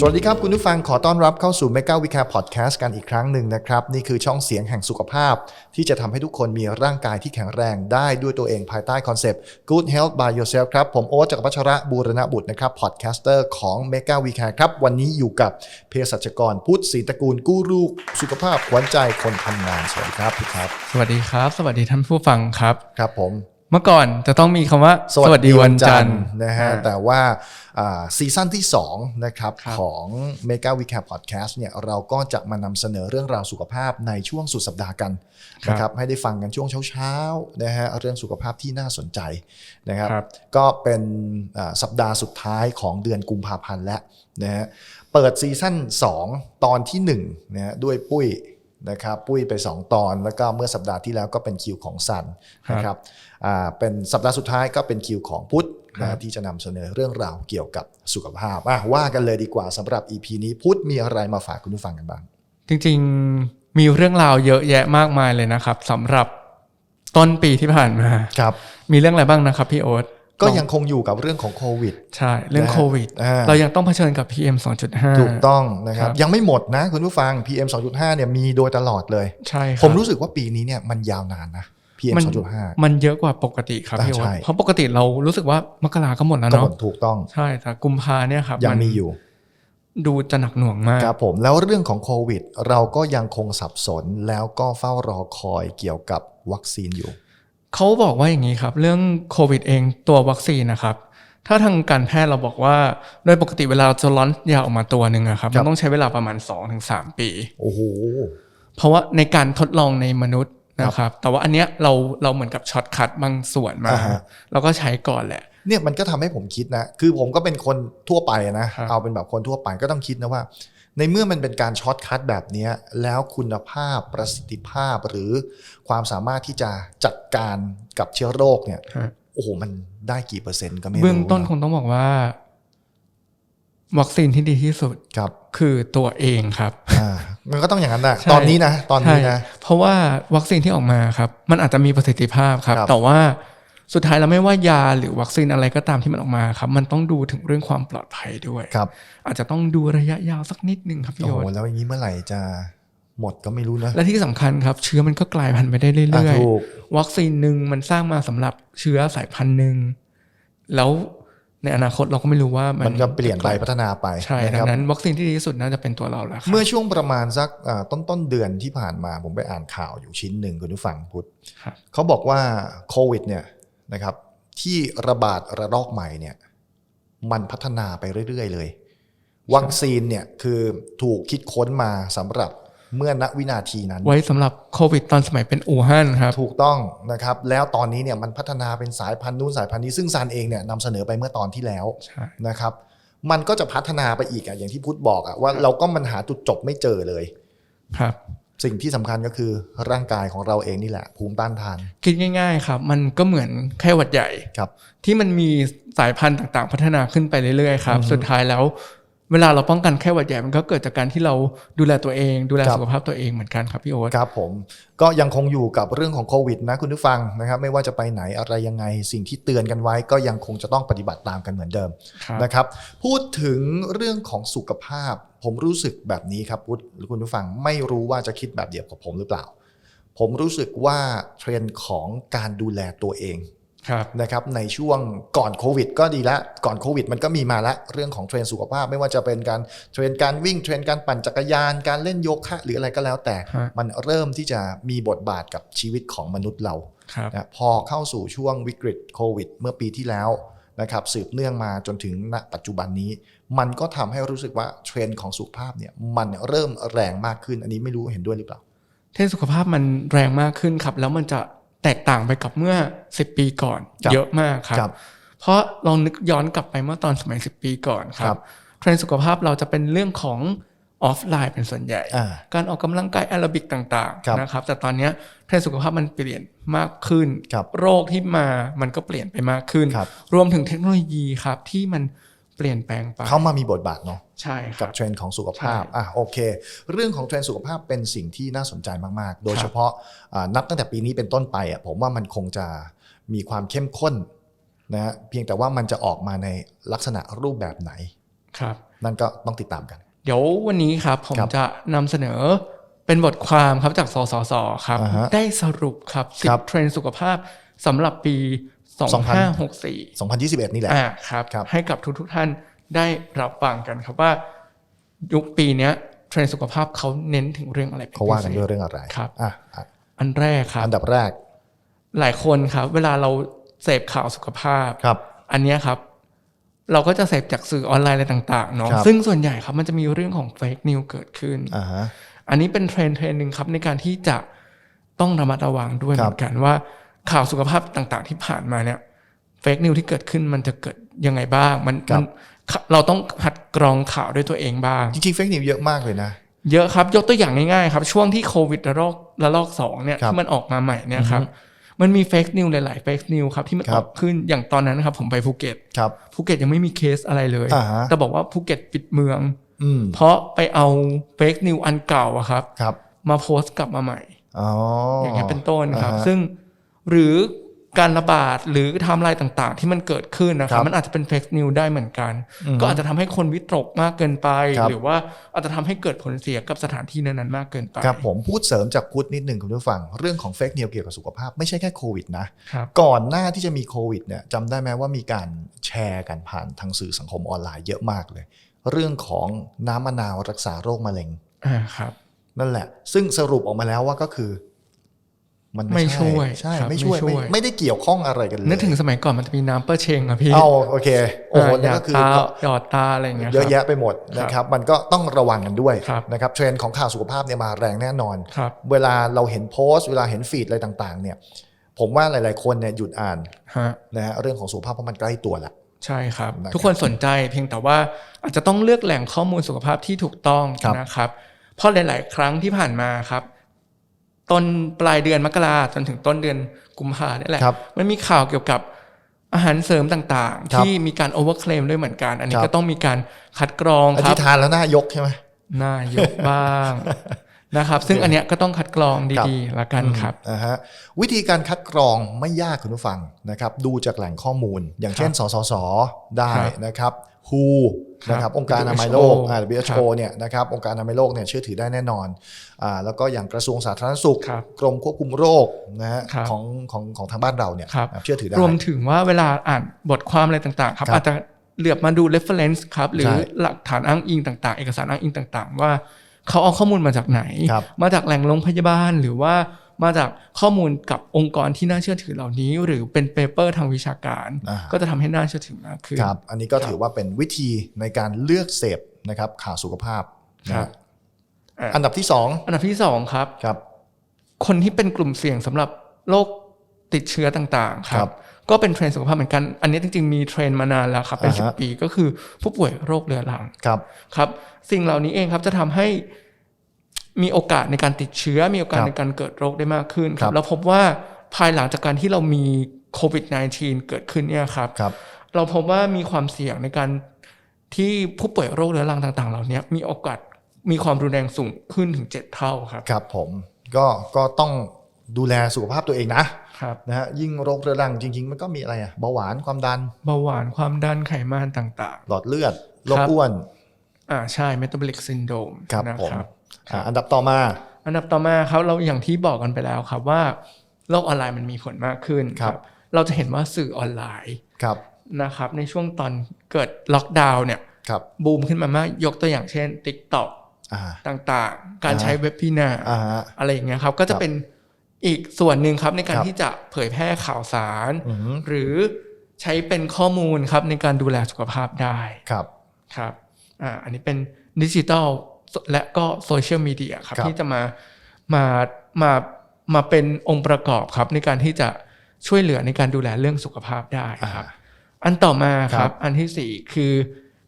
สวัสดีครับ คุณผู้ฟังขอต้อนรับเข้าสู่ Mega w e e k พอดแคสต์กันอีกครั้งหนึ่งนะครับ นี่คือช่องเสียงแห่งสุขภาพ ที่จะทำให้ทุกคนมีร่างกายที่แข็งแรงได้ด้วยตัวเองภายใต้คอนเซปต์ Good Health by Yourself ครับ ผมโอ๊ตจากรพัชระบูรณบุตรนะครับพอดแคสเตอร์ของ Mega w e e k ครับ วันนี้อยู่กับเภสัชกรพุทธศรีตระกูลกู้รูสุขภาพขวัญใจคนทำงานสวัสดีครับพี่ครับ สวัสดีครับ สวัสดีท่านผู้ฟังครับครับผม เมื่อก่อนจะต้องมีคำว่านะฮะอ่าแต่ว่าอ่าซีซั่นที่2นะครับครับของ Mega w e e k a p Podcast เนี่ยเราก็จะมานำเสนอเรื่องราวสุขภาพในช่วงสุดสัปดาห์กันนะครับให้ได้ฟังกันช่วงเช้าๆนะฮะเรื่องสุขภาพที่น่าสนใจนะครับครับก็เป็นอ่าสัปดาห์สุดท้ายของเดือนกุมภาพันธ์แล้วนะฮะเปิดซีซั่น2 ตอนที่1นะฮะด้วยปุ้ย นะครับปุ้ยไป 2 ตอนแล้วก็เมื่อสัปดาห์ที่แล้วก็เป็นคิวของซันนะครับอ่าเป็นสัปดาห์สุดท้ายก็เป็นคิวของพุทธครันะบที่จะนำเสนอเรื่องราวเกี่ยวกับสุขภาพอะว่ากันเลยดีกว่าสำหรับ EP นี้พุทธมีอะไรมาฝากคุณผู้ฟังกันบ้าง จริงๆมีเรื่องราวเยอะแยะมากมายเลยนะครับสำหรับต้นปีที่ผ่านมาครับ มีเรื่องอะไรบ้างนะครับพี่โอ๊ต ก็ยังคงอยู่กับเรื่องของโควิด ใช่ เรื่องนะฮะโควิดอ่าเรายังต้องเผชิญกับ PM 2.5 ถูกต้องนะครับครับ ยังไม่หมดนะคุณผู้ฟัง PM 2.5 เนี่ยมีโดยตลอดเลย ใช่ครับผมรู้สึกว่าปีนี้เนี่ยมันยาวนานนะ PM มัน2.5 มันเยอะกว่าปกติครับพี่โอ๊อ่าตใช่เพราะปกติเรารู้สึกว่ามกราก็หมดแล้วก็หมเนาะดถูกต้อง ใช่แต่กุมภาเนี่ยครับยังมีอยู่ ดูจะหนักหน่วงมากครับผมแล้วเรื่องของโควิด เราก็ยังคงสับสนแล้วก็เฝ้ารอคอยเกี่ยวกับวัคซีนอยู่ เขาบอกว่าอย่างนี้ครับ เรื่องโควิดเองตัววัคซีนนะครับ ถ้าทางการแพทย์เราบอกว่า โดยปกติเวลาเราจะร้อนยาออกมาตัวหนึ่งอะครับครัมับนต้องใช้เวลาประมาณ 2-3 ปี โอ้โหเพราะว่าในการทดลองในมนุษย์นะครับ แต่ว่าอันเนี้ยเราเราเหมือนกับช็อตคัดบางส่วนมาอ่าฮะเราก็ใช้ก่อนแหละ เนี่ยมันก็ทำให้ผมคิดนะ คือผมก็เป็นคนทั่วไปนะครับเอาเป็นแบบคนทั่วไปก็ต้องคิดนะว่า ในเมื่อมันเป็นการช็อตคัดแบบเนี้ยแล้วคุณภาพประสิทธิภาพหรือความสามารถที่จะจัดการกับเชื้อโรคเนี่ยฮะโอ้โหมันได้กี่เปอร์เซ็นต์ก็ไม่รู้เบื้องต้นคนะงต้องบอกว่า วัคซีนที่ดีที่สุดครับ คือตัวเองครับอ่ามันก็ต้องอย่างนั้นนะใช่ตอนนี้นะตอนนี้นะใช่เพราะว่าวัคซีนที่ออกมาครับ มันอาจจะมีประสิทธิภาพครับครับแต่ว่า สุดท้ายแล้วไม่ว่ายาหรือวัคซีนอะไรก็ตามที่มันออกมาครับ มันต้องดูถึงเรื่องความปลอดภัยด้วยครับอาจจะต้องดูระยะยาวสักนิดนึงครับพี่โอ้โยโหนแล้วอย่างนี้เมื่อไหร่จะหมดก็ไม่รู้นะ และที่สำคัญครับ เชื้อมันก็กลายพันธุ์ไปได้เรื่อยอะถูกๆวัคซีนหนึ่งมันสร้างมาสำหรับเชื้อสายพันธุ์หนึ่งแล้วในอนาคตเราก็ไม่รู้ว่ามันมันก็เปลี่ยนไปพัฒนาไปใช่นะดัคงรับนั้นวัคซีนที่ดีที่สุดน่าจะเป็นตัวเราแล้วครับเมื่อช่วงประมาณสักต้นต้นๆเดือนที่ผ่านมาผมไปอ่านข่าวอยู่ชิ้นหนึ่งคุณผู้ฟังพุทธครับเขาบอกว่าโควิดเนี่ย นะครับ ที่ระบาดระลอกใหม่เนี่ยมันพัฒนาไปเรื่อย ๆ เลย วัคซีนเนี่ยคือถูกคิดค้นมาสำหรับเมื่อณวินาทีนั้น ไว้สำหรับโควิดตอนสมัยเป็นอู่ฮั่นครับ ถูกต้องนะครับ แล้วตอนนี้เนี่ยมันพัฒนาเป็นสายพันธุ์นู้นสายพันธุ์นี้ซึ่งซานเองเนี่ยนำเสนอไปเมื่อตอนที่แล้วใช่นะครับ มันก็จะพัฒนาไปอีกอะอย่างที่พุทธบอกอะว่าเราก็มันหาจุดจบไม่เจอเลย ครับ สิ่งที่สำคัญก็คือร่างกายของเราเองนี่แหละ ภูมิต้านทาน คิดง่าย ๆ ครับ มันก็เหมือนแค่หวัดใหญ่ครับ ที่มันมีสายพันธุ์ต่างๆ พัฒนาขึ้นไปเรื่อยๆครับอือฮึสุดท้ายแล้ว เวลาเราป้องกันแค่หวัดใหญ่มันก็เกิดจากการที่เราดูแลตัวเอง ดูแลครับสุขภาพตัวเองเหมือนกันครับพี่โอ๊ตครับผมก็ยังคงอยู่กับเรื่องของโควิดนะคุณผู้ฟังนะครับ ไม่ว่าจะไปไหนอะไรยังไงสิ่งที่เตือนกันไว้ ก็ยังคงจะต้องปฏิบัติตามกันเหมือนเดิมครับนะครับ พูดถึงเรื่องของสุขภาพ ผมรู้สึกแบบนี้ครับพุทธหรือคุณผู้ฟังไม่รู้ว่าจะคิดแบบเดียวกับผมหรือเปล่า ผมรู้สึกว่าเทรนด์ของการดูแลตัวเองครับ นะครับในช่วงก่อนโควิด ก็ดีละก่อนโควิด มันก็มีมาละเรื่องของเทรนด์สุขภาพไม่ว่าจะเป็นการเทรนด์การวิ่งเทรนด์การปั่นจักรยาน การเล่นโยคะ หรืออะไรก็แล้วแต่ฮะมันเริ่มที่จะมีบทบาทกับชีวิตของมนุษย์เราครับนะพอเข้าสู่ช่วงวิกฤตโควิด เมื่อปีที่แล้วนะครับสืบเนื่องมาจนถึงณปัจจุบันนี้ มันก็ทำให้รู้สึกว่าเทรนด์ของสุขภาพเนี่ยมันเริ่มแรงมากขึ้นอันนี้ไม่รู้เห็นด้วยหรือเปล่า เทรนด์สุขภาพมันแรงมากขึ้นครับ แล้วมันจะ แตกต่างไปกับเมื่อ 10 ปีก่อนครับเยอะมากครับครับ เพราะลองนึกย้อนกลับไปเมื่อตอนสมัย 10 ปีก่อนคครัรับบเทรนด์สุขภาพเราจะเป็นเรื่องของออฟไลน์เป็นส่วนใหญ่อ่าการออกกำลังกายแอโรบิกต่างครับๆนะครับ แต่ตอนเนี้ยเทรนด์สุขภาพมันเปลี่ยนมากขึ้นครับโรคที่มามันก็เปลี่ยนไปมากขึ้นครับรวมถึงเทคโนโลยีครับที่มันเปลี่ยนแปลงไป เขามามีบทบาทเนาะ ใช่คกัรับบเทรนด์ของสุขภาพใช่อะโอเค เรื่องของเทรนด์สุขภาพเป็นสิ่งที่น่าสนใจมาก ๆ โดยเฉพาะอ่านับตั้งแต่ปีนี้เป็นต้นไปอะผมว่ามันคงจะมีความเข้มข้นนะฮะเพียงแต่ว่ามันจะออกมาในลักษณะรูปแบบไหนครับนั่นก็ต้องติดตามกัน เดี๋ยววันนี้ครับผมครับจะนำเสนอเป็นบทความครับจากสสสครับอ่าฮะได้สรุปครับสิครับเทรนด์สุขภาพสำหรับปี 2564 2021 นี่แหละอ่าครับครับให้กับทุกๆท่าน ได้รับฟังกันครับว่า ยุคปีเนี้ยเทรนด์สุขภาพเขาเน้นถึงเรื่องอะไรป็เขาว่ากันพิศษด้วยเรื่องอะไรครับอะอะอันแรกครับอันดับแรก หลายคนครับ เวลาเราเสพข่าวสุขภาพครับ อันเนี้ยครับ เราก็จะเสพจากสื่อออนไลน์อะไรต่างๆเนาะครับซึ่งส่วนใหญ่ครับมันจะมีเรื่องของเฟกนิวเกิดขึ้นอ่าฮะอันนี้เป็นเทรนด์เทรนด์หนึ่งครับ ในการที่จะต้องระมัดระวังด้วยคเหรับมือนกันว่าข่าวสุขภาพต่างๆ ที่ผ่านมาเนี่ยเฟกนิวที่เกิดขึ้นมันจะเกิดยังไงบ้าง มันมัน เราต้องหัดกรองข่าวด้วยตัวเองบ้าง จริงๆเฟกนิวเยอะมากเลยนะ เยอะครับ ยกตัวอย่างง่ายๆครับ ช่วงที่โควิดระลอกระลอกสองเนี่ยครับที่มันออกมาใหม่เนี่ยครับมันมีเฟกนิวหลายๆเฟกนิวครับที่มันคอรัอบกขึ้นอย่างตอนนั้นนะครับ ผมไปภูเก็ตครับภูเก็ตยังไม่มีเคสอะไรเลยอ่าฮะแต่บอกว่าภูเก็ตปิดเมืองอืมเพราะไปเอาเฟกนิวอันเก่าอะครับครับมาโพสต์กลับมาใหม่อ๋อออย่างเงี้ยเป็นต้นครับอ่าฮะซึ่งหรือ การระบาดหรือไทม์ไลน์ต่างๆ ที่มันเกิดขึ้นนะคครัรับบมันอาจจะเป็นเฟกนิวได้เหมือนกันอืมก็อาจจะทำให้คนวิตกมากเกินไปครับหรือว่าอาจจะทำให้เกิดผลเสียกับสถานที่นั้นๆมากเกินไปครับผมพูดเสริมจากพุทธนิดหนึ่งคุณผู้ฟัง เรื่องของเฟกนิวเกี่ยวกับสุขภาพไม่ใช่แค่โควิดนะครับก่อนหน้าที่จะมีโควิดเนี่ยจำได้ไหมว่ามีการแชร์กันผ่านทางสื่อสังคมออนไลน์เยอะมากเลย เรื่องของน้ำมะนาวรักษาโรคมะเร็งอ่าครับนั่นแหละ ซึ่งสรุปออกมาแล้วว่าก็คือ มันไม่ไม่ช่วยใช่ครับไม่ช่วยไม่ช่วยไม่ไม่ได้เกี่ยวข้องอะไรกันเลยนึกถึงสมัยก่อนมันจะมีน้ำเปอร์เชงอะพี่เอาโอเคโอ้โหาหนี่ยาก็ดคือตาหยอดตาอะไรอย่างเงี้ยเยอะครับแยะไปหมดนะครับ มันก็ต้องระวังกันด้วยครับนะครับเทรนด์ของข่าวสุขภาพเนี่ยมาแรงแน่นอนครับเวลาเราเห็นโพสต์ เวลาเห็นฟีดอะไรต่างๆ เนี่ย ผมว่าหลาย ๆ คนเนี่ยหยุดอ่านฮะนะฮะเรื่องของสุขภาพเพราะมันใกล้ตัวละใช่ครับนะครับ ทุกคนสนใจเพียงแต่ว่าอาจจะต้องเลือกแหล่งข้อมูลสุขภาพที่ถูกต้องครับนะครับเพราะหลาย ๆ ครั้งที่ผ่านมาครับ ต้นปลายเดือนมกราจนถึงต้นเดือนกุมภาเนี่ยแหละครับมันมีข่าวเกี่ยวกับอาหารเสริมต่างๆครับที่มีการโอเวอร์เคลมด้วยเหมือนกัน อันนี้ครับก็ต้องมีการคัดกรองอครัธิบษฐานแล้วหน้ายกใช่ไหมหน้ายกบ้าง นะครับ ซึ่งอันเนี้ยก็ต้องคัดกรองดีๆละกันครับอ่าฮะวิธีการคัดกรองไม่ยากคุณผู้ฟังนะครับ ดูจากแหล่งข้อมูล อย่างเช่น สสส ได้ครับนะครับ WHO ครับนะครับองค์การอนามัยโลก WHO อ่าครั WHO บเนี่ยนะครับองค์การอนามัยโลกเนี่ยเชื่อถือได้แน่นอนอ่าแล้วก็อย่างกระทรวงสาธารณสุขครับกรมควบคุมโรคนะฮะครับของของของทางบ้านเราเนี่ยครับเชื่อถือได้รวมถึงว่าเวลาอ่านบทความอะไรต่างๆครับครับอาจจะเหลือบมาดู reference ครับหรือใช่หลักฐานอ้างอิงต่าง ๆ เอกสารอ้างอิงต่าง ๆ ว่า เขาเอาข้อมูลมาจากไหนครับมาจากแหล่งโรงพยาบาลหรือว่ามาจากข้อมูลกับองค์กรที่น่าเชื่อถือเหล่านี้ หรือเป็นเปเปอร์ทางวิชาการอ่าก็จะทำให้น่าเชื่อถือมากขึ้นครับ อันนี้ก็ถือว่าเป็นวิธีในการเลือกเสพนะครับข่าวสุขภาพนะครัฮะบอะอันดับที่สองอันดับที่สองครับครับ คนที่เป็นกลุ่มเสี่ยงสำหรับโรค ติดเชื้อต่างๆคครัรับบก็เป็นเทรนด์สุขภาพเหมือนกัน อันนี้จริงๆ มีเทรนด์มานานแล้วครับ เป็นอ่าสิบฮะปีก็คือผู้ป่วยโรคเรื้อรังครับครับ สิ่งเหล่านี้เองครับจะทำให้มีโอกาสในการติดเชื้อ มีโอกาสครับในการเกิดโรคได้มากขึ้นคครัรับบแล้วพบว่าภายหลังจากการที่เรามีโควิด -19 เกิดขึ้นเนี่ยครับครับเราพบว่ามีความเสี่ยงในการที่ผู้ป่วยโรคเรื้อรังต่าง ๆ เหล่านี้มีโอกาสมีความรุนแรงสูงขึ้นถึง 7 เท่าครับ ครับผมก็ก็ต้องดูแลสุขภาพตัวเองนะ ครับนะฮะยิ่งโรคเรื้อรังจริง ๆ มันก็มีอะไรอะเบาหวานความดัน เบาหวานความดันไขมันต่างหลอดเลือดโรคครับอ้วน ๆ อ่าใช่ metabolic syndrome ครับนะผมครับอ่าอันดับต่อมา อันดับต่อมาครับเราอย่างที่บอกกันไปแล้วครับว่าโลกออนไลน์มันมีผลมากขึ้นครับ เราจะเห็นว่าสื่อออนไลน์ครับนะครับในช่วงตอนเกิดล็อกดาวน์เนี่ยครับบูมขึ้นมามากยกตัวอย่างเช่น TikTok อ่า ต่างๆ การอ่าใช้เว็บพีนาอ่าฮะ อะไรอย่างเงี้ยครับก็คจะรับ เป็น อีกส่วนหนึ่งครับในการครับที่จะเผยแพร่ข่าวสารอือฮึหรือใช้เป็นข้อมูลครับในการดูแลสุขภาพได้ครับครับอ่าอันนี้เป็นดิจิทัลและก็โซเชียลมีเดียครับครับที่จะมามามามาเป็นองค์ประกอบครับในการที่จะช่วยเหลือในการดูแลเรื่องสุขภาพได้อ่าครับอันต่อมาคครัรับบอันที่สี่คือ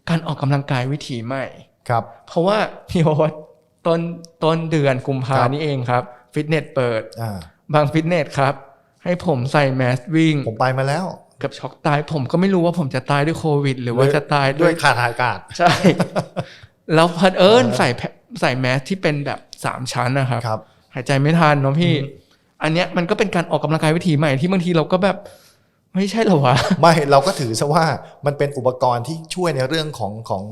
การออกกำลังกายวิถีใหม่ครับ เพราะว่าพี่โอ๊ตต้นต้นเดือนกุมภาครับนี้เองครับ ฟิตเนสเปิดอ่าบางฟิตเนสครับ ให้ผมใส่แมสวิ่ง ผมไปมาแล้วกับช็อกตายผมก็ไม่รู้ว่าผมจะตายด้วยโควิด หรือว่าจะตายด้ด้ววยยขาดอากาศ ใช่ แล้วพัดเอิญเออใส่แพใส่แมสที่เป็นแบบสามชั้นนะครับครับหายใจไม่ทันเนาะพี่อืมอันเนี้ยมันก็เป็นการออกกำลังกายวิถีใหม่ที่บางทีเราก็แบบ ไม่ใช่เหรอวะ ไม่เราก็ถือซะว่ามันเป็นอุปกรณ์ที่ช่วยในเรื่องของของ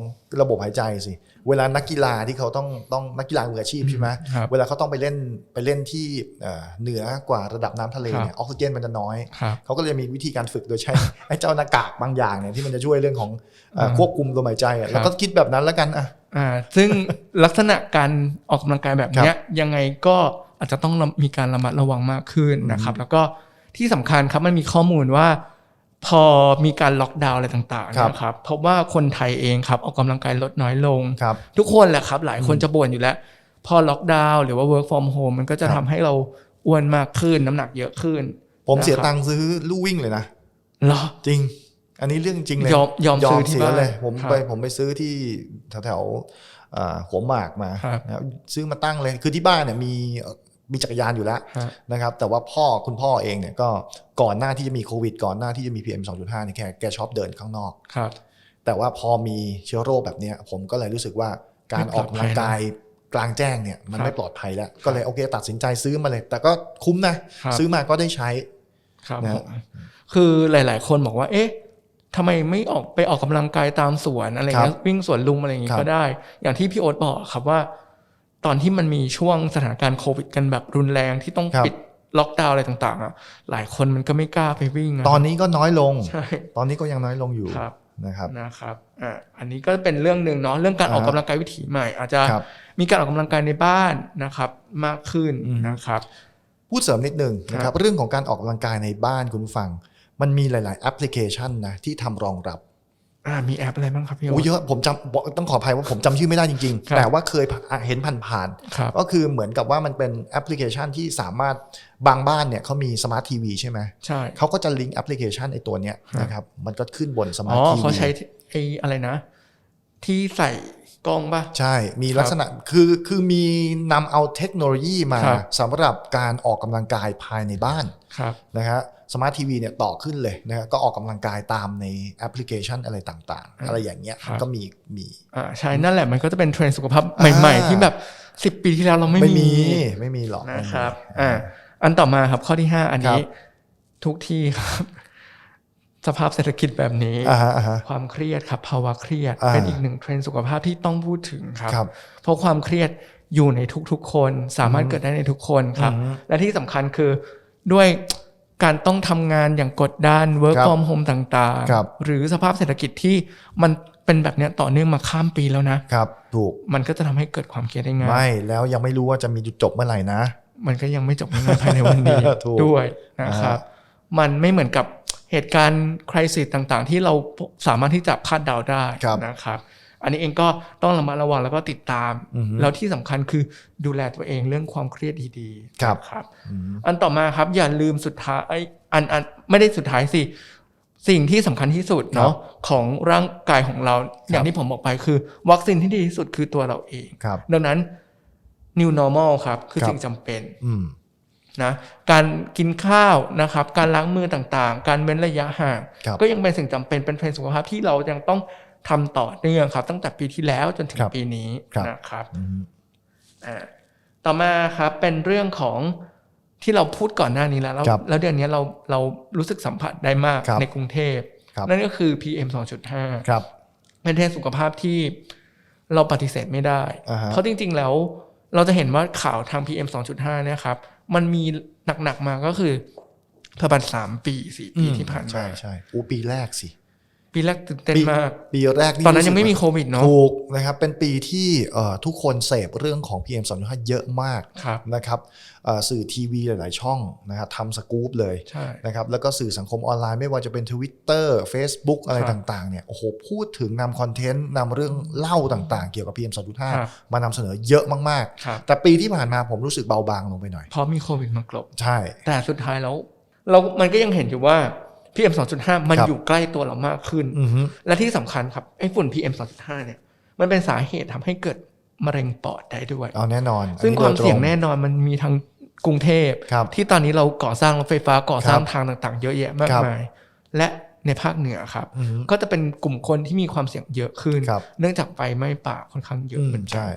ระบบหายใจสิ เวลานักกีฬาที่เขาต้องต้องนักกีฬามืออาชีพใช่ไหมครับเวลาเขาต้องไปเล่นไปเล่นที่เอ่อเหนือกว่าระดับน้ำทะเลเนี่ยออกซิเจนมันจะน้อยครับเขาก็เลยมีวิธีการฝึกโดยใช้ไอ้เจ้าหน้ากากบางอย่างเนี่ยที่มันจะช่วยเรื่องของเอ่ออ่าควบคุมลมหายใจอะเราก็คิดแบบนั้นแล้วกันอะอ่าซึ่งลักษณะการออกกำลังกายแบบเนี้ยยังไงก็อาจจะต้องมีการระมัดระวังมากขึ้นนะครับ แล้วก็ที่สำคัญครับมันมีข้อมูลว่า พอมีการล็อกดาวน์อะไรต่างๆครับนะครับพบว่าคนไทยเองครับออกกำลังกายลดน้อยลงครับทุกคนแหละครับ หลายคนจะบ่นอยู่แล้ว พอล็อกดาวน์หรือว่า work from home มันก็จะครับทำให้เราอ้วนมากขึ้นน้ำหนักเยอะขึ้น ผมเสียนะครับตังค์ซื้อลู่วิ่งเลยนะเหรอจริง อันนี้เรื่องจริงเลยยอมยอมซื้อที่เสียบ้านเลยผมครับไปผมไปซื้อที่แถวแถวๆอ่าหัวหมากมาครับนะครับซื้อมาตั้งเลย คือที่บ้านเนี่ยมีเอ่อ มีจักรยานอยู่แล้วฮะนะครับ แต่ว่าพ่อคุณพ่อเองเนี่ยก็ก่อนหน้าที่จะมีโควิด ก่อนหน้าที่จะมี PM 2.5เนี่ยแกแกชอบเดินข้างนอกครับ แต่ว่าพอมีเชื้อโรคแบบเนี้ยผมก็เลยรู้สึกว่าการไม่อปลออกดภัยกำลังกายกลางแจ้งเนี่ยมันครับไม่ปลอดภัยแล้ว ก็เลยโอเคตัดสินใจซื้อมาเลย แต่ก็คุ้มนะครับซื้อมาก็ได้ใช้ครับนะผมคือหลาย ๆ คนบอกว่า เอ๊ะทำไมไม่ออกไปออกกำลังกายตามสวนอะไรเงี้ยวิ่งสวนลุมอะไรอย่างงี้ครับก็ได้ อย่างที่พี่โอ๊ตบอกครับว่า ตอนที่มันมีช่วงสถานการณ์โควิดกันแบบรุนแรงที่ต้องครับปิดล็อกดาวน์อะไรต่างๆอะหลายคนมันก็ไม่กล้าไปวิ่งะตอนนี้ก็น้อยลงใช่ตอนนี้ก็ยังน้อยลงอยู่ครับนะครับนะครับอ่าอันนี้ก็เป็นเรื่องหนึ่งเนาะเรื่องการออกอ่าฮะกำลังกายวิถีใหม่ อาจจะครับมีการออกกำลังกายในบ้านนะครับมากขึ้นอืมนะครับ พูดเสริมนิดหนึ่งนะคครัรับบเรื่องของการออกกำลังกายในบ้านคุณผู้ฟัง มันมีหลาย ๆ แอปพลิเคชันนะที่ทำรองรับ อ่ามีแอปอะไรบ้างครับพี่โอ๊โอ้ตเยอะผมจำบอกต้องขออภัยว่าผมจำชื่อไม่ได้จริงครัๆบแต่ว่าเคยผ่านเห็นผ่านครับๆก็คือเหมือนกับว่ามันเป็นแอปพลิเคชันที่สามารถบางบ้านเนี่ยเขามีสมาร์ททีวีใช่ไหมใช่เขาก็จะลิงก์แอปพลิเคชันไอตัวเนี้ยครับนะครับมันก็ขึ้นบนสมาอ๋ร์อททีวีเขาใช้ไอ้อะไรนะ ที่ใส่กล้องป่ะใช่มีลักษณะคือคือมีนำเอาเทคโนโลยีมาครับสำหรับการออกกำลังกายภายในบ้านครับนะฮะ สมาร์ททีวีเนี่ยต่อขึ้นเลยนะฮะก็ออกกำลังกายตามในแอปพลิเคชันอะไรต่างๆ อะไรอย่างเงี้ยครับก็มีมีอ่าใช่นั่นแหละมันก็จะเป็นเทรนด์สุขภาพอ่าใหม่ ๆ ที่แบบสิบปีที่แล้วเราไม่ไม่มีมีไม่มีหรอกนะครับไม่มีอ่าอันต่อมาครับข้อที่ห้าอันนี้ครับทุกที่ครับสภาพเศรษฐกิจแบบนี้อ่าฮะอ่าฮะความเครียดครับภาวะเครียดอ่าเป็นอีกหนึ่งเทรนด์สุขภาพที่ต้องพูดถึงครับครับ เพราะความเครียดอยู่ในทุกๆคน สามารถเกิดได้ในทุกคนครับอืมและที่สำคัญคือด้วย การต้องทำงานอย่างกดดัน work ครับ from home ต่างครับ ๆ หรือสภาพเศรษฐกิจที่มันเป็นแบบเนี้ยต่อเนื่องมาข้ามปีแล้วนะ ครับถูกมันก็จะทำให้เกิดความเครียดได้ง่าย ไม่แล้วยังไม่รู้ว่าจะมีจุดจบเมื่อไหร่นะ มันก็ยังไม่จบง่ายๆภายในวันนี้ ถูกด้วยนะครับ มันไม่เหมือนกับเหตุการณ์คริสิสต่างๆ ที่เราสามารถที่จะคาดเดาได้ครับ นะครับ อันนี้เองก็ต้องระมัดระวังแล้วก็ติดตามอือฮึแล้วที่สำคัญคือดูแลตัวเองเรื่องความเครียดดีๆครับนะครับอืมอันต่อมาครับอย่าลืมสุดท้ายอันอันไม่ได้สุดท้ายสิสิ่งที่สำคัญที่สุดเนาะของร่างกายของเราอย่างที่ผมบอกไปคือ วัคซีนที่ดีที่สุดคือตัวเราเองครับดังนั้น new normal ครับคือครับสิ่งจำเป็นอืมนะการกินข้าวนะครับ การล้างมือต่างๆ การเว้นระยะห่างครับก็ยังเป็นสิ่งจำเป็นเป็นเทรนด์สุขภาพที่เรายังต้อง ทำต่อเนื่องครับ ตั้งแต่ปีที่แล้วจนถึงครับปีนี้ครับนะครับอืมอ่าต่อมาครับเป็นเรื่องของที่เราพูดก่อนหน้านี้แล้ว แล้วครับแล้วเดือนนี้เราเรารู้สึกสัมผัสได้มากครับในกรุงเทพครับนั่นก็คือ PM 2.5ครับเป็นเทรนด์สุขภาพที่เราปฏิเสธไม่ได้อ่าฮะเพราะจริง ๆ แล้วเราจะเห็นว่าข่าวทาง PM 2.5เนี่ยครับ มันมีหนัก ๆ มาก็คือประมาณสามปีสี่ปีที่ผ่านใช่มาใช่อูปีแรกสิ ปีแรกตื่นเต้นปีมากปีแรกตอนนั้นรู้สึยังกไม่มีว่าโควิดเนาะถูกนะครับเป็นปีที่เอ่อทุกคนเสพเรื่องของ PM 2.5เยอะมากครับนะครับเอ่อสื่อทีวีหลาย ๆ ช่องนะครับทำสกู๊ปเลยใช่นะครับแล้วก็สื่อสังคมออนไลน์ไม่ว่าจะเป็น Twitter Facebook อะไรครับต่าง ๆ เนี่ยโอ้โหพูดถึงนำคอนเทนต์นำเรื่องเล่าต่าง ๆ เกี่ยวกับ PM ครับ2.5มานำเสนอเยอะมากครับๆแต่ปีที่ผ่านมาผมรู้สึกเบาบางลงไปหน่อยเพราะมีโควิดมากลบใช่ แต่สุดท้ายแล้วเรามันก็ยังเห็นอยู่ว่า PM 2.5มันครับอยู่ใกล้ตัวเรามากขึ้นอือฮึและที่สำคัญครับไอ้ฝุ่น PM 2.5เนี่ยมันเป็นสาเหตุทำให้เกิดมะเร็งปอดได้ด้วยเอาแน่นอน ซึ่งอันความนี้โดตรเสี่ยงแน่นอนมันมีทั้งกรุงเทพครับที่ตอนนี้เราก่อสร้างรถไฟฟ้าก่อสร้างครับทางต่างๆ เยอะแยะมากครับมาย และในภาคเหนือครับอือฮึก็จะเป็นกลุ่มคนที่มีความเสี่ยงเยอะขึ้นครับเนื่องจากไฟไหม้ป่าค่อนข้างเยอะเหมือนกัใช่น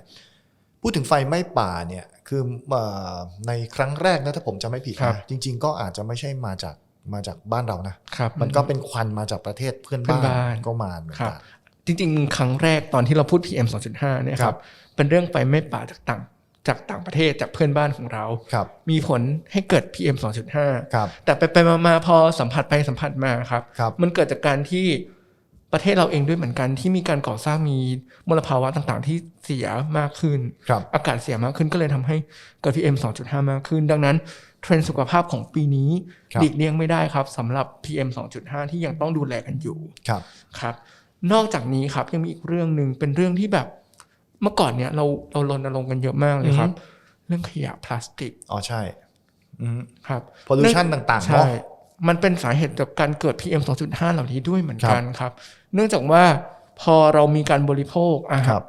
พูดถึงไฟไหม้ป่าเนี่ยคือเอ่อในครั้งแรกนะถ้าผมจำไม่ผิดครับนะจริง ๆ ก็อาจจะไม่ใช่มาจาก มาจากบ้านเรานะครับมันก็เป็นควันมาจากประเทศเพื่อนเพื่อนบ้าบ้านนก็มาเหมือนครับกันจริงๆ ครั้งแรกตอนที่เราพูด PM 2.5เนี่ยคครัรับบเป็นเรื่องไฟไหม้ป่าจากต่างจากต่างประเทศจากเพื่อนบ้านของเราครับมีผลให้เกิด PM 2.5ครับแต่ไปไปๆมาๆพอสัมผัสไปสัมผัสมาครับครับมันเกิดจากการที่ประเทศเราเองด้วยเหมือนกันที่มีการก่อสร้างมีมลภาวะต่างๆ ที่เสียมากขึ้นครับอากาศเสียมากขึ้นก็เลยทำให้เกิด PM 2.5 มากขึ้น ดังนั้น เทรนด์สุขภาพของปีนี้ครับหลีกเลี่ยงไม่ได้ครับสำหรับ PM 2.5 ที่ยังต้องดูแลกันอยู่ครับครับ นอกจากนี้ครับยังมีอีกเรื่องหนึ่งเป็นเรื่องที่แบบเมื่อก่อนเนี่ยเราเรารณรงค์กันเยอะมากเลยครับ เรื่องขยะพลาสติกอ๋อใช่อืมครับ pollution ต่างๆใช่เนาะมันเป็นสาเหตุจากการเกิด PM 2.5 เหล่านี้ด้วยเหมือนกันครับ เนื่องจากว่าพอเรามีการบริโภคอาคหารัรบ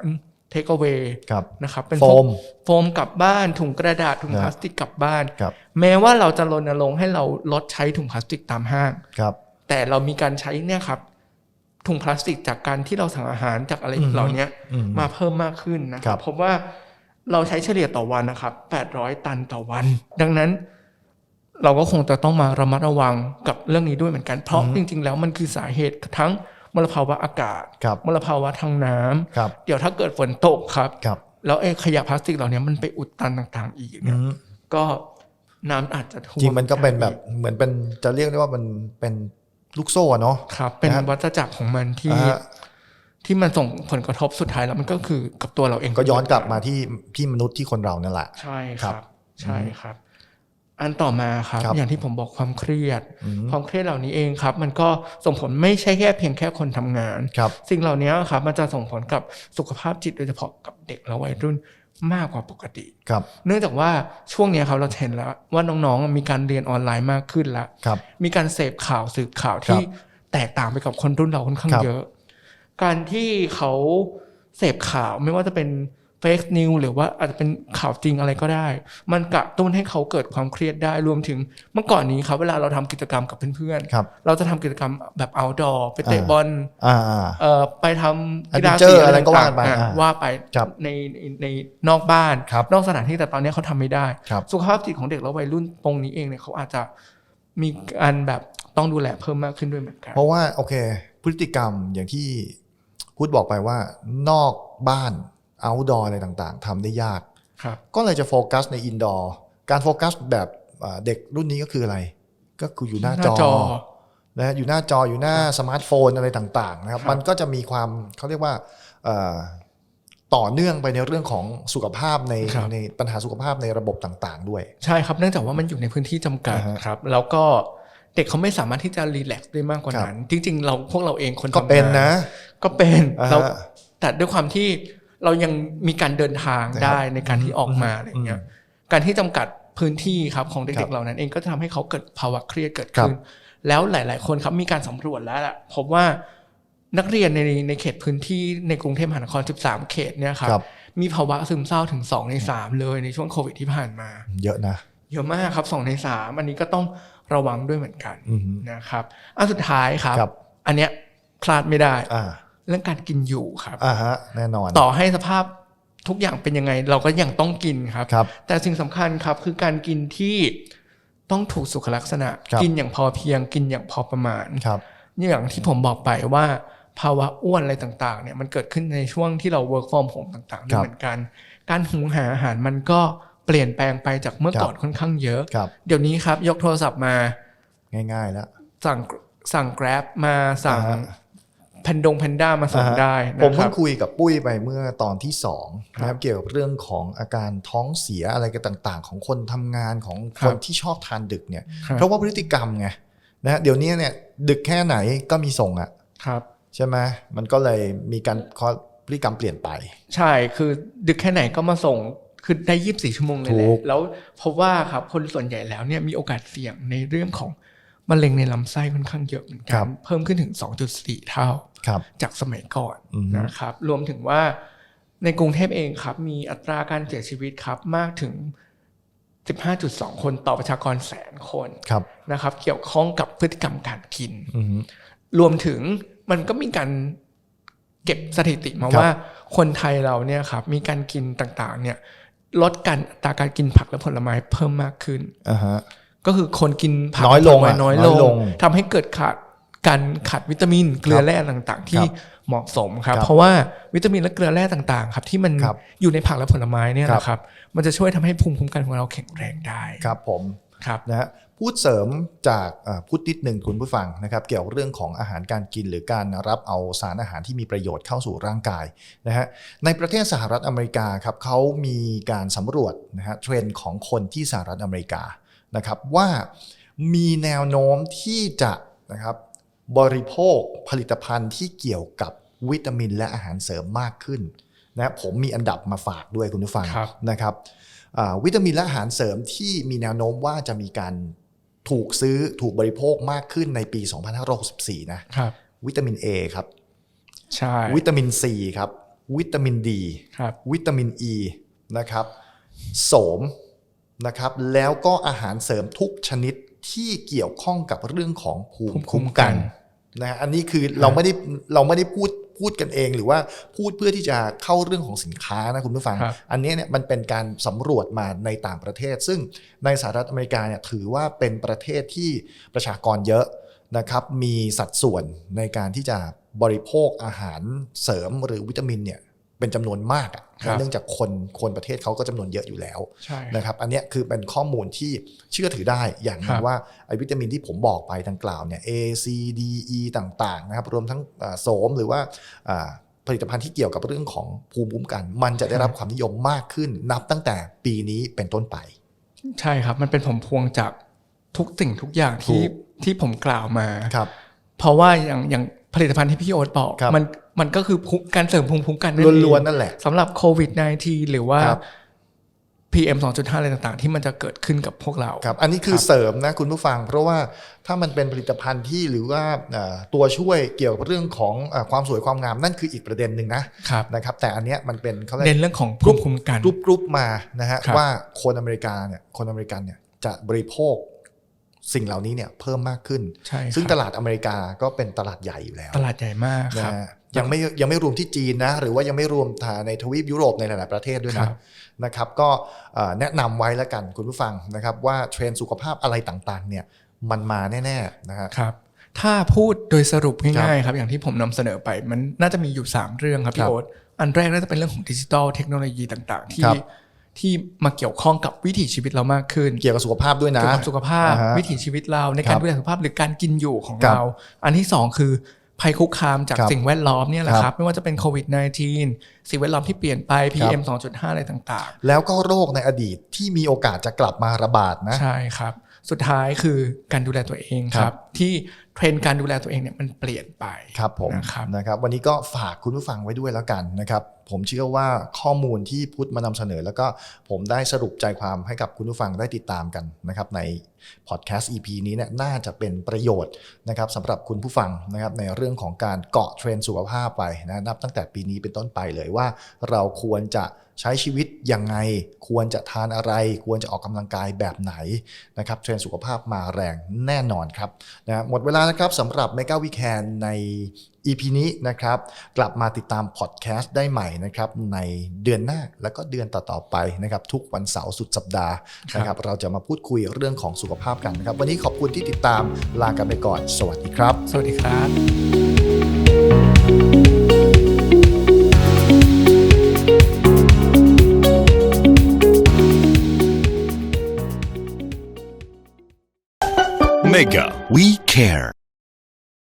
เทคเอา a y ครับนะครับเป็นโฟพวกมโฟมกลับบ้านถุงกระดาษถุงครับพลาสติกกลับบ้านครับแม้ว่าเราจะรณรงค์ให้เราลดใช้ถุงพลาสติกตามห้างครับแต่เรามีการใช้เนี่ยครับถุงพลาสติกจากการที่เราสั่งอาหารจากอะไรอืมเหล่านี้อืมมาเพิ่มมากขึ้นนะคครัรับบพบว่าเราใช้เฉลี่ยต่อวันนะครับ 800 ตันต่อวัน ดังนั้น เราก็คงจะต้องมาระมัดระวังกับเรื่องนี้ด้วยเหมือนกัน เพราะจริง ๆ แล้วมันคือสาเหตุทั้ง มลภาวะอากาศครับมลภาวะทางน้ำครับเดี๋ยวถ้าเกิดฝนตกครับครับแล้วไอ้ขยะพลาสติกเหล่านี้มันไปอุดตันต่างๆ อีกอืเนี่ยมก็น้ำอาจจะท่วมจริงมันก็เป็นแบบอีเหมือนเป็นจะเรียกได้ว่ามันเป็นลูกโซ่อะเนาะครับ เป็นนะครับวัฏจักรของมันที่อ่าฮะที่มันส่งผลกระทบสุดท้ายแล้วมันก็คือกับตัวเราเองก็ย้อนกลับมาที่ที่มนุษย์ที่คนเรานั่นแหละใช่คครัรับบใช่ครับ อันต่อมาครับครับอย่างที่ผมบอกความเครียดอืมความเครียดเหล่านี้เองครับ มันก็ส่งผลไม่ใช่แค่เพียงแค่คนทำงานครับสิ่งเหล่านี้ครับมันจะส่งผลกับสุขภาพจิตโดยเฉพาะกับเด็กและวัยรุ่นมากกว่าปกติครับเนื่องจากว่าช่วงเนี้ยครับเราเห็นแล้วว่าน้องๆ มีการเรียนออนไลน์มากขึ้นแล้วครับมีการเสพข่าวสืบข่าวที่ครับแตกต่างไปกับคนรุ่นเราค่อนข้างครับเยอะ การที่เขาเสพข่าวไม่ว่าจะเป็น เฟกนิวหรือว่าอาจจะเป็นข่าวจริงอะไรก็ได้ มันกระตุ้นให้เขาเกิดความเครียดได้รวมถึงเมื่อก่อนนี้ครับเวลาเราทำกิจกรรมกับเพื่อนครับๆเราจะทำกิจกรรมแบบ outdoor ไปเตะอ่าบอลอ่าอ่าเอ่อไปทำกีฬา Adventure สีอะไรก็ว่ากันไปต่งๆอ่าว่าไปครับในในในนอกบ้านครับนอกสถานที่แต่ตอนนี้เขาทำไม่ได้ครับสุขภาพจิตของเด็กและวัยรุ่นตรงนี้เองเนี่ยเขาอาจจะมีการแบบต้องดูแลเพิ่มมากขึ้นด้วยเหมือนกันเพราะว่าโอเค พฤติกรรมอย่างที่พูดบอกไปว่านอกบ้าน outdoor อะไรต่างๆทำได้ยากครับก็เลยจะโฟกัสในอินดอร์การโฟกัสแบบอ่าเด็กรุ่นนี้ก็คืออะไร ก็คืออยู่หน้าหน้าจอจอนะฮะอยู่หน้าจออยู่หน้าสมาร์ทโฟนอะไรต่างๆนะครับครับมันก็จะมีความเขาเรียกว่าเอ่อต่อเนื่องไปในเรื่องของสุขภาพในครับในปัญหาสุขภาพในระบบต่างๆ ด้วย ใช่ครับเนื่องจากว่ามันอยู่ในพื้นที่จำกัดอ่าฮะครับ แล้วก็เด็กเขาไม่สามารถที่จะรีแลกซ์ได้มากกว่าครับนั้น จริง ๆ เราพวกเราเองคนก็ทำงาเป็นนะ ก็เป็นอ่าฮะเราแต่ด้วยความที่ เรายังมีการเดินทางนะครับได้ในการที่ออกมาอะไรเงี้ยอืมการที่จำกัดพื้นที่ครับของครัเด็กบๆเหล่านั้นเองก็จะทำให้เขาเกิดภาวะเครียดเกิดครับขึ้น แล้วหลาย ๆ คนครับมีการสำรวจแล้วล่ะพบว่านักเรียนในในเขตพื้นที่ในกรุงเทพมหานคร 13 เขตเนี่ยครับครับมีภาวะซึมเศร้าถึง 2 ใน 3 เลยในช่วงโควิดที่ผ่านมา เยอะนะเยอะมากครับ 2 ใน 3 อันนี้ก็ต้องระวังด้วยเหมือนกันอือฮึนะครับอันสุดท้ายครับครับ อันเนี้ยพลาดไม่ได้อ่า เรื่องการกินอยู่ครับอ่าฮะแน่นอน ต่อให้สภาพทุกอย่างเป็นยังไง เราก็ยังต้องกินครับครับแต่สิ่งสำคัญครับคือการกินที่ต้องถูกสุขลักษณะครับกินอย่างพอเพียงกินอย่างพอประมาณครับอย่างที่ผมบอกไปว่าภาวะอ้วนอะไรต่างๆเนี่ยมันเกิดขึ้นในช่วงที่เรา work from home ต่างๆด้วยเหมือนกัน การหุงหาอาหารมันก็เปลี่ยนแปลงไปจากเมื่อก่อนค่อนข้างเยอะครับเดี๋ยวนี้ครับ ยกโทรศัพท์มา ง่ายๆแล้ว สั่งสั่ง Grab มาสั่งอ่าฮะ แพนดงแพนด้ามาส่งอ่าฮะได้ผมนะคเพิ่รังบคุยกับปุ้ยไปเมื่อตอนที่สองนะคครัรับบเกี่ยวกับเรื่องของอาการท้องเสียอะไรกันต่าง ๆ ของคนทำงานของคครับนที่ชอบทานดึกเนี่ยครับเพราะว่าพฤติกรรมไงนะฮะเดี๋ยวนี้เนี่ยดึกแค่ไหนก็มีส่งอะครับใช่ไหมมันก็เลยมีการพฤติกรรมเปลี่ยนไป ใช่คือดึกแค่ไหนก็มาส่งคือได้ยี่บสี่ชั่วโมงเลยแหถูละกแล้วพบว่าครับคนส่วนใหญ่แล้วเนี่ยมีโอกาสเสี่ยงในเรื่องของ มะเร็งในลำไส้ค่อนข้างเยอะเหมือนกันเพิ่มขึ้นถึง 2.4 เท่าครับจากสมัยก่อนอือฮึนะครับ รวมถึงว่าในกรุงเทพเองครับ มีอัตราการเสียชีวิตครับมากถึง 15.2 คนต่อประชากรแสนคนครับนะครับ เกี่ยวข้องกับพฤติกรรมการกินอือฮึรวมถึงมันก็มีการเก็บสถิติมาครับว่าคนไทยเราเนี่ยครับ มีการกินต่างๆ เนี่ยลดการอัตราการกินผักและผลไม้เพิ่มมากขึ้นอ่าฮะ ก็คือคนกินผักน้อยลงผลไม้อะน้อยน้อยลลงงทำให้เกิดขาดการขาดวิตามินเกลือแร่ต่างๆ ที่ครับเหมาะสมครับครับ เพราะว่าวิตามินและเกลือแร่ต่างๆ ครับ ที่มันครับอยู่ในผักและผลไม้เนี่ยครับนะครับ มันจะช่วยทำให้ภูมิคุ้มกันของเราแข็งแรงได้ครับผมครับนะฮะพูดเสริมจากเอ่อพูดนิดหนึ่งคุณผู้ฟังนะครับ เกี่ยวกับเรื่องของอาหารการกินหรือการรับเอาสารอาหารที่มีประโยชน์เข้าสู่ร่างกายนะฮะในประเทศสหรัฐอเมริกาครับเขามีการสำรวจนะฮะเทรนด์ของคนที่สหรัฐอเมริกา นะครับว่ามีแนวโน้มที่จะนะครับบริโภคผลิตภัณฑ์ที่เกี่ยวกับวิตามินและอาหารเสริมมากขึ้นนะผมมีอันดับมาฝากด้วยคุณผู้ฟังครับนะครับอ่าวิตามินและอาหารเสริมที่มีแนวโน้มว่าจะมีการถูกซื้อถูกบริโภคมากขึ้นในปี 2564 นะครับวิตามิน A ครับใช่วิตามิน C ครับ วิตามิน D ครับวิตามิน E นะครับโสม นะครับแล้วก็อาหารเสริมทุกชนิดที่เกี่ยวข้องกับเรื่องของภูมิคุ้มกันนะฮะอันนี้คือเราไม่ได้เราไม่ได้พูดพูดกันเอง หรือว่าพูดเพื่อที่จะเข้าเรื่องของสินค้านะคุณผู้ฟังครับอันนี้เนี่ยมันเป็นการสำรวจมาในต่างประเทศ ซึ่งในสหรัฐอเมริกาเนี่ยถือว่าเป็นประเทศที่ประชากรเยอะนะครับมีสัดส่วนในการที่จะบริโภคอาหารเสริมหรือวิตามินเนี่ย เป็นจำนวนมากอะครับเนื่องจากคนคนประเทศเขาก็จำนวนเยอะอยู่แล้วใช่นะครับอันเนี้ยคือเป็นข้อมูลที่เชื่อถือได้อย่างหนึครังบว่าไอวิตามินที่ผมบอกไปดังกล่าวเนี่ย A C D E ต่างๆนะครับรวมทั้งอ่าโสมหรือว่าอ่าผลิตภัณฑ์ที่เกี่ยวกับเรื่องของภูมิคุ้มกัน มันจะได้รับความนิยมมากขึ้น นับตั้งแต่ปีนี้เป็นต้นไป ใช่ครับมันเป็นผลพวงจากทุกสิ่งทุกอย่างที่ถูกที่ผมกล่าวมาครับ เพราะว่าอย่างอย่างผลิตภัณฑ์ที่พี่โอ๊ตบอกครับมัน มันก็คือภูมิการเสริมภูมิคุ้มกันนั่นเองล้วนๆนั่นแหละสำหรับโควิด -19 หรือว่าครับ PM 2.5 อะไรต่างๆ ที่มันจะเกิดขึ้นกับพวกเราครับ อันนี้คือครับเสริมนะคุณผู้ฟัง เพราะว่าถ้ามันเป็นผลิตภัณฑ์ที่หรือว่าเอ่อตัวช่วยเกี่ยวกับเรื่องของเอ่อความสวยความงามนั่นคืออีกประเด็นหนึ่งนะครับนะครับ แต่อันเนี้ยมันเป็นเขาเรียกเน้นเรื่องของภูมิคุ้มกันกรุ๊ปกรุ๊ปมานะฮะครับว่าคนอเมริกาเนี่ยคนอเมริกันเนี่ยจะบริโภคสิ่งเหล่านี้เนี่ยเพิ่มมากขึ้นใช่ครับซึ่งตลาดอเมริกาก็เป็นตลาดใหญ่อยู่แล้ว ตลาดใหญ่มากนะครับฮะ ยังไม่ยังไม่รวมที่จีนนะหรือว่ายังไม่รวมในทวีปยุโรปในหลาย ๆ ประเทศด้วยครันะบนะครับ ก็เอ่อแนะนำไว้แล้วกันคุณผู้ฟังนะครับ ว่าเทรนด์สุขภาพอะไรต่าง ๆ เนี่ยมันมาแน่ ๆ นะฮะครับถ้าพูดโดยสรุปครัง่ายบๆครับอย่างที่ผมนำเสนอไป มันน่าจะมีอยู่ 3 เรื่องครับคพี่รับโอ๊ตอันแรกน่าจะเป็นเรื่องของดิจิทัลเทคโนโลยีต่างๆ ที่ครับที่มาเกี่ยวข้องกับวิถีชีวิตเรามากขึ้น เกี่ยวกับสุขภาพด้วยนะเกี่ยวกับสุขภาพอ่าฮะวิถีชีวิตเราในครัการบดูแลสุขภาพหรือการกินอยู่ของครับเรา อันที่สองคือ ภัยคุกคามจากครับสิ่งแวดล้อมเนี่ยแหละครับครับไม่ว่าจะเป็นโควิด -19 สิ่งแวดล้อมที่เปลี่ยนไป PM 2.5 อะไรต่างแล้วก็โรคในอดีตที่มีโอกาสจะกลับมาระบาดนะๆใช่ครับสุดท้ายคือการดูแลตัวเองคครัรับบที่เทรนด์การดูแลตัวเองเนี่ยมันเปลี่ยนไปครับผมนะครับนะครับ วันนี้ก็ฝากคุณผู้ฟังไว้ด้วยแล้วกันนะครับผมเชื่อว่าข้อมูลที่พุทธมานำเสนอ แล้วก็ผมได้สรุปใจความให้กับคุณผู้ฟังได้ติดตามกันนะครับในพอดแคสต์ EP นี้เนี่ยน่าจะเป็นประโยชน์นะครับสำหรับคุณผู้ฟังนะครับในเรื่องของการเกาะเทรนด์สุขภาพไปนะนับตั้งแต่ปีนี้เป็นต้นไปเลยว่า เราควรจะใช้ชีวิตยังไง ควรจะทานอะไร ควรจะออกกำลังกายแบบไหนนะครับเทรนด์สุขภาพมาแรงแน่นอนครับนะหมดเวลาแล้วครับสำหรับ Mega Weekend ใน EP นี้นะครับ กลับมาติดตามพอดแคสต์ได้ใหม่นะครับในเดือนหน้าแล้วก็เดือนต่อๆไปนะครับทุกวันเสาร์สุดสัปดาห์นะครับเราจะมาพูดคุยเรื่องของสุขภาพกันนะครับ วันนี้ขอบคุณที่ติดตามลากันไปก่อน สวัสดีครับ สวัสดีครับ Mega. We care.